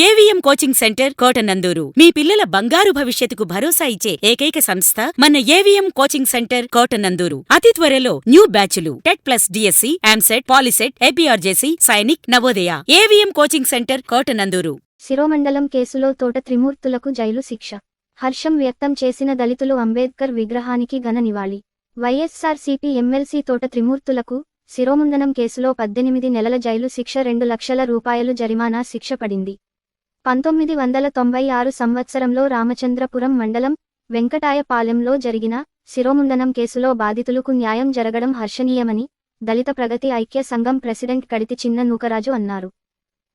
AVM coaching centre Kotananduru. మీ పిల్లల బంగారు భవిష్యత్తుకు భరోసా ఇచ్చే ఏకైక సంస్థ మన ఏవిఎం కోచింగ్ సెంటర్ కోటనందూరు. అతి త్వరలో న్యూ బ్యాచ్లు TET plus DSC EAMCET POLYCET APRJC Sainik Navodaya. AVM coaching centre Kotananduru. శిరోమండలం కేసులో తోట త్రిమూర్తులకు జైలు శిక్ష. హర్షం వ్యక్తం చేసిన దళితులు అంబేద్కర్ విగ్రహానికి ఘన నివాళి. వైఎస్సార్సీపీ ఎమ్మెల్సీ తోట త్రిమూర్తులకు శిరోముందనం కేసులో పద్దెనిమిది నెలల జైలు శిక్ష రెండు లక్షల రూపాయలు జరిమానా శిక్ష పడింది. పంతొమ్మిది వందల తొంభై ఆరు సంవత్సరంలో రామచంద్రపురం మండలం వెంకటాయపాలెంలో జరిగిన శిరోముండనం కేసులో బాధితులకు న్యాయం జరగడం హర్షణీయమని దళిత ప్రగతి ఐక్య సంఘం ప్రెసిడెంట్ కడితి చిన్న నూకరాజు అన్నారు.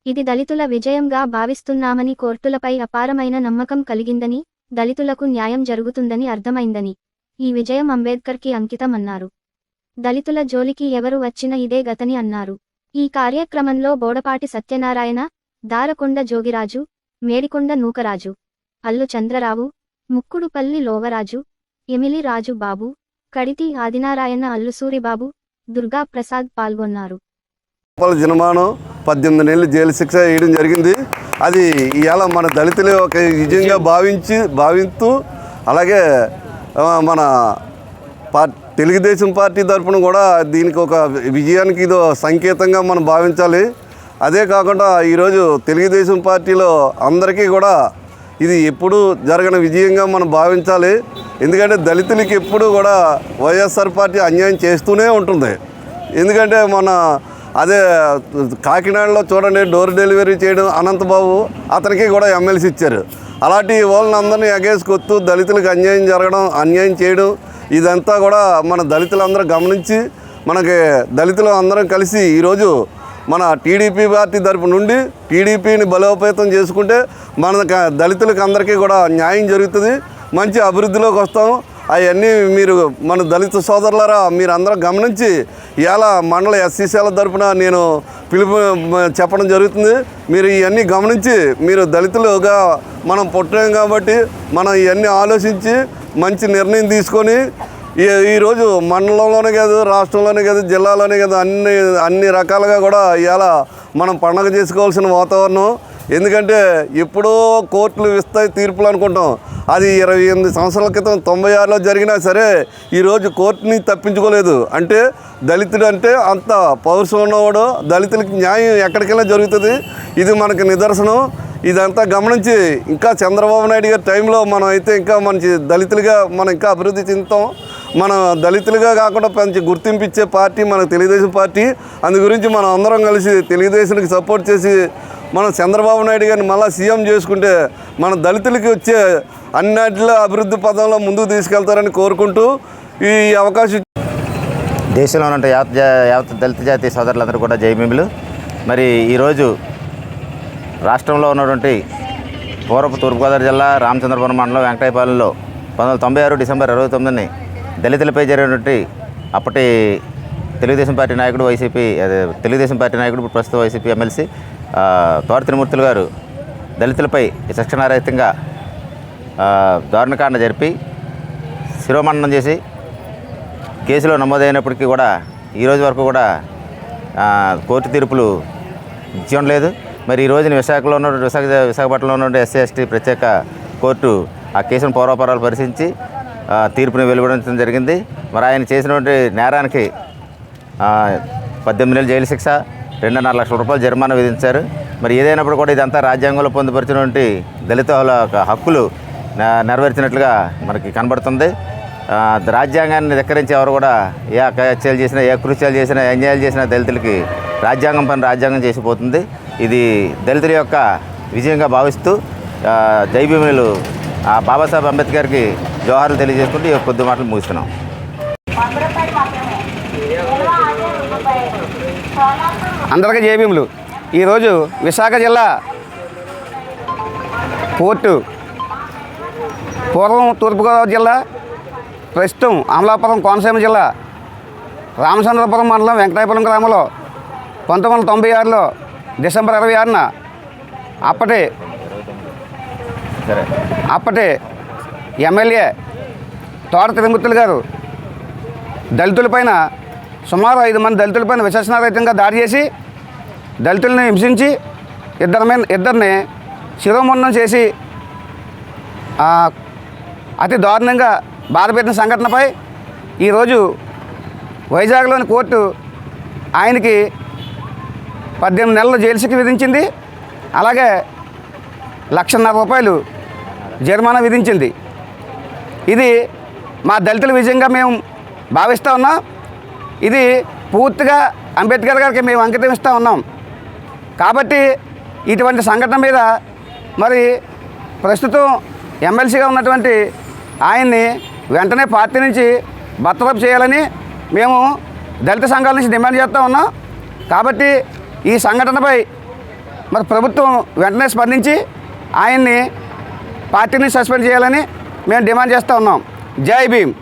ఇది దళితుల విజయంగా భావిస్తున్నామని కోర్టులపై అపారమైన నమ్మకం కలిగిందని దళితులకు న్యాయం జరుగుతుందని అర్థమైందని ఈ విజయం అంబేద్కర్కి అంకితమన్నారు దళితుల జోలికి ఎవరు వచ్చిన ఇదే గతని అన్నారు. ఈ కార్యక్రమంలో బోడపాటి సత్యనారాయణ దారకొండ జోగిరాజు మేడికొండ నూకరాజు అల్లు చంద్రరావు ముక్కుడుపల్లి లోవరాజు ఎమిలి రాజు బాబు కడితి ఆదినారాయణ అల్లుసూరిబాబు దుర్గా ప్రసాద్ పాల్గొన్నారు. జనమానం పద్దెనిమిది నెలలు జైలు శిక్ష వేయడం జరిగింది. అది ఇవాళ మన దళితులు ఒక విజయంగా భావించి భావిస్తూ అలాగే మన పా తెలుగుదేశం పార్టీ తరఫున కూడా దీనికి ఒక విజయానికి ఇదో సంకేతంగా మనం భావించాలి. అదే కాకుండా ఈరోజు తెలుగుదేశం పార్టీలో అందరికీ కూడా ఇది ఎప్పుడు జరగని విజయంగా మనం భావించాలి. ఎందుకంటే దళితులకి ఎప్పుడు కూడా వైఎస్ఆర్ పార్టీ అన్యాయం చేస్తూనే ఉంటుంది. ఎందుకంటే మన అదే కాకినాడలో చూడండి డోర్ డెలివరీ చేయడం అనంతబాబు అతనికి కూడా ఎమ్మెల్సీ ఇచ్చారు. అలాంటి వాళ్ళని అందరినీ ఎగేసుకొత్తూ దళితులకు అన్యాయం జరగడం అన్యాయం చేయడం ఇదంతా కూడా మన దళితులందరూ గమనించి మనకి దళితులు అందరం కలిసి ఈరోజు మన టీడీపీ పార్టీ తరపు నుండి టీడీపీని బలోపేతం చేసుకుంటే మన దళితులకు అందరికీ కూడా న్యాయం జరుగుతుంది. మంచి అభివృద్ధిలోకి వస్తాం అవన్నీ మీరు మన దళిత సోదరులరా మీరు అందరూ గమనించి ఇలా మండల ఎస్సీసీల తరపున నేను పిలుపు చెప్పడం జరుగుతుంది. మీరు ఇవన్నీ గమనించి మీరు దళితులుగా మనం పుట్టాం కాబట్టి మనం ఇవన్నీ ఆలోచించి మంచి నిర్ణయం తీసుకొని ఈరోజు మండలంలోనే కాదు రాష్ట్రంలోనే కాదు జిల్లాలోనే కాదు అన్ని అన్ని రకాలుగా కూడా ఇవాళ మనం పండగ చేసుకోవాల్సిన వాతావరణం. ఎందుకంటే ఎప్పుడో కోర్టులు ఇస్తాయి తీర్పులు అనుకుంటాం. అది ఇరవై ఎనిమిది సంవత్సరాల క్రితం తొంభై ఆరులో జరిగినా సరే ఈరోజు కోర్టుని తప్పించుకోలేదు. అంటే దళితుడు అంటే అంత పౌరుషం ఉన్నవాడు దళితులకి న్యాయం ఎక్కడికైనా జరుగుతుంది. ఇది మనకి నిదర్శనం. ఇదంతా గమనించి ఇంకా చంద్రబాబు నాయుడు గారి టైంలో మనం అయితే ఇంకా మంచి దళితులుగా మనం ఇంకా అభివృద్ధి చెందుతాం. మన దళితులుగా కాకుండా మంచి గుర్తింపు ఇచ్చే పార్టీ మన తెలుగుదేశం పార్టీ. అందు గురించి మనం అందరం కలిసి తెలుగుదేశానికి సపోర్ట్ చేసి మనం చంద్రబాబు నాయుడు గారిని మళ్ళీ సీఎం చేసుకుంటే మన దళితులకి వచ్చే అన్నిటిలో అభివృద్ధి పదంలో ముందుకు తీసుకెళ్తారని కోరుకుంటూ ఈ అవకాశం దేశంలో ఉన్న యావత్ జా- యావత్ దళిత జాతి సోదరులందరూ కూడా జయమీములు మరి ఈరోజు రాష్ట్రంలో ఉన్నటువంటి పూర్వపు తూర్పుగోదావరి జిల్లా రామచంద్రపురం మండలం వెంకటాయపాలెంలో పంతొమ్మిది తొంభై ఆరు డిసెంబర్ ఇరవై తొమ్మిదిని దళితులపై జరిగినటువంటి అప్పటి తెలుగుదేశం పార్టీ నాయకుడు వైసీపీ అదే తెలుగుదేశం పార్టీ నాయకుడు ఇప్పుడు ప్రస్తుత వైసీపీ ఎమ్మెల్సీ తోట త్రిమూర్తులు గారు దళితులపై శిక్షణారహితంగా దారుణకాండ జరిపి శిరోమండనం చేసి కేసులో నమోదైనప్పటికీ కూడా ఈ రోజు వరకు కూడా కోర్టు తీర్పులు ఇచ్చడం లేదు మరి ఈ రోజున విశాఖలో ఉన్న విశాఖ విశాఖపట్నంలో ఉన్న ఎస్సీ ఎస్టీ ప్రత్యేక కోర్టు ఆ కేసును పౌరాపరాలు పరిశీలించి తీర్పుని వెలువడించడం జరిగింది. మరి ఆయన చేసినటువంటి నేరానికి పద్దెనిమిది నెలలు జైలు శిక్ష రెండున్నర లక్షల రూపాయలు జరిమానా విధించారు. మరి ఏదైనప్పుడు కూడా ఇదంతా రాజ్యాంగంలో పొందుపరిచినటువంటి దళితుల హక్కులు నెరవేర్చినట్లుగా మనకి కనబడుతుంది. రాజ్యాంగాన్ని ధిక్కరించి ఎవరు కూడా ఏ అకత్యాలు చేసినా ఏ కృత్యాలు చేసినా ఏ అన్యాయాలు చేసినా దళితులకి రాజ్యాంగం పని రాజ్యాంగం చేసిపోతుంది. ఇది దళితుల యొక్క విజయంగా భావిస్తూ జైభీములు బాబాసాహెబ్ అంబేద్కర్కి జోహార్లు తెలియజేసుకుంటూ ఈ కొద్ది మాటలు ముగిస్తున్నాం. అందరికీ జేబీములు ఈరోజు విశాఖ జిల్లా పోర్టు పూర్వం తూర్పుగోదావరి జిల్లా ప్రస్తుతం అమలాపురం కోనసీమ జిల్లా రామచంద్రపురం మండలం వెంకటాయపురం గ్రామంలో పంతొమ్మిది వందల తొంభై ఆరులో డిసెంబర్ ఇరవై ఆరున అప్పటి అప్పటి ఎమ్మెల్యే తోట తిరుమూర్తులు గారు దళితులపైన సుమారు ఐదు మంది దళితులపైన విశేషణారహితంగా దాడి చేసి దళితుల్ని హింసించి ఇద్దరి మీద ఇద్దరిని శిరోముండం చేసి అతి దారుణంగా బాధపెట్టిన సంఘటనపై ఈరోజు వైజాగ్లోని కోర్టు ఆయనకి పద్దెనిమిది నెలల జైలు శిక్ష విధించింది. అలాగే లక్షన్నర రూపాయలు జరిమానా విధించింది. ఇది మా దళితుల విజయంగా మేము భావిస్తూ ఉన్నాం. ఇది పూర్తిగా అంబేద్కర్ గారికి మేము అంకితం ఇస్తూ ఉన్నాం. కాబట్టి ఇటువంటి సంఘటన మీద మరి ప్రస్తుతం ఎమ్మెల్సీగా ఉన్నటువంటి ఆయన్ని వెంటనే పార్టీ నుంచి బర్తరఫ్ చేయాలని మేము దళిత సంఘాల నుంచి డిమాండ్ చేస్తూ ఉన్నాం. కాబట్టి ఈ సంఘటనపై మరి ప్రభుత్వం వెంటనే స్పందించి ఆయన్ని పార్టీని సస్పెండ్ చేయాలని మేము డిమాండ్ చేస్తూ ఉన్నాం. జై భీమ్.